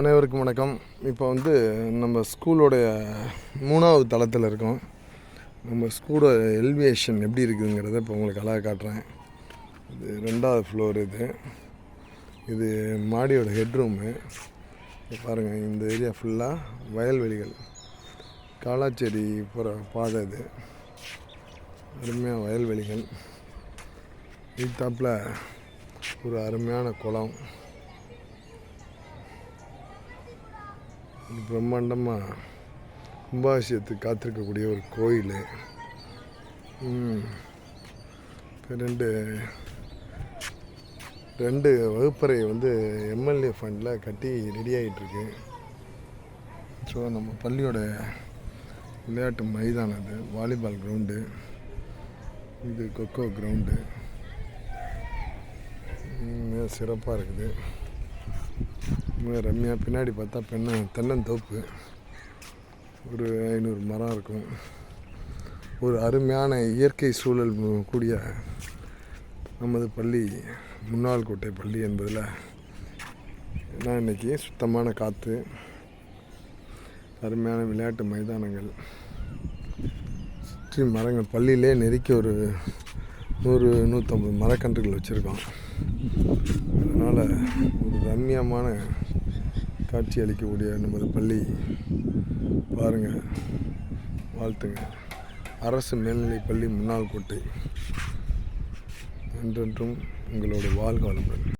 அனைவருக்கும் வணக்கம். இப்போ வந்து நம்ம ஸ்கூலோடைய மூணாவது தளத்தில் இருக்கோம். நம்ம ஸ்கூலோட எலிவேஷன் எப்படி இருக்குதுங்கிறத இப்போ உங்களுக்கு அழகாக காட்டுறேன். இது ரெண்டாவது ஃப்ளோர் இது. இது மாடியோட ஹெட்ரூமு பாருங்கள் இந்த ஏரியா ஃபுல்லாக வயல்வெளிகள். காலாச்சேரி போகிற பாதை இது. அருமையாக வயல்வெளிகள். இதுதாப்பில் ஒரு அருமையான குளம். பிரம்மாண்டமாக கும்பாபிஷேகத்துக்கு காத்திருக்கக்கூடிய ஒரு கோயில். ரெண்டு ரெண்டு வகுப்பறை வந்து எம்எல்ஏ ஃபண்டில் கட்டி ரெடி ஆகிட்டுருக்கு ஸோ நம்ம பள்ளியோட விளையாட்டு மைதானம் அது வாலிபால் கிரவுண்டு. இது கொக்கோ கிரவுண்டு. மிக சிறப்பாக இருக்குது. ரம்யா பின்னாடி பார்த்தா பெண்ண தென்னந்தோப்பு. ஒரு ஐநூறு மரம் இருக்கும். ஒரு அருமையான இயற்கை சூழல் கூடிய நமது பள்ளி முன்னாள் கோட்டை பள்ளி என்பதில் நான் இன்னைக்கு சுத்தமான காற்று அருமையான விளையாட்டு மைதானங்கள் சுற்றி மரங்கள் பள்ளியிலே நெருக்கி ஒரு நூறு நூற்றம்பது மரக்கன்றுகள் வச்சுருக்கோம். அதனால் ஒரு ரம்மியமான காட்சி அளிக்கக்கூடிய நமது பள்ளி. பாருங்கள் வாழ்த்துங்க. அரசு மேல்நிலைப் பள்ளி முன்னாள் கோட்டை. என்றென்றும் உங்களோட வாழ்க வளமுடன்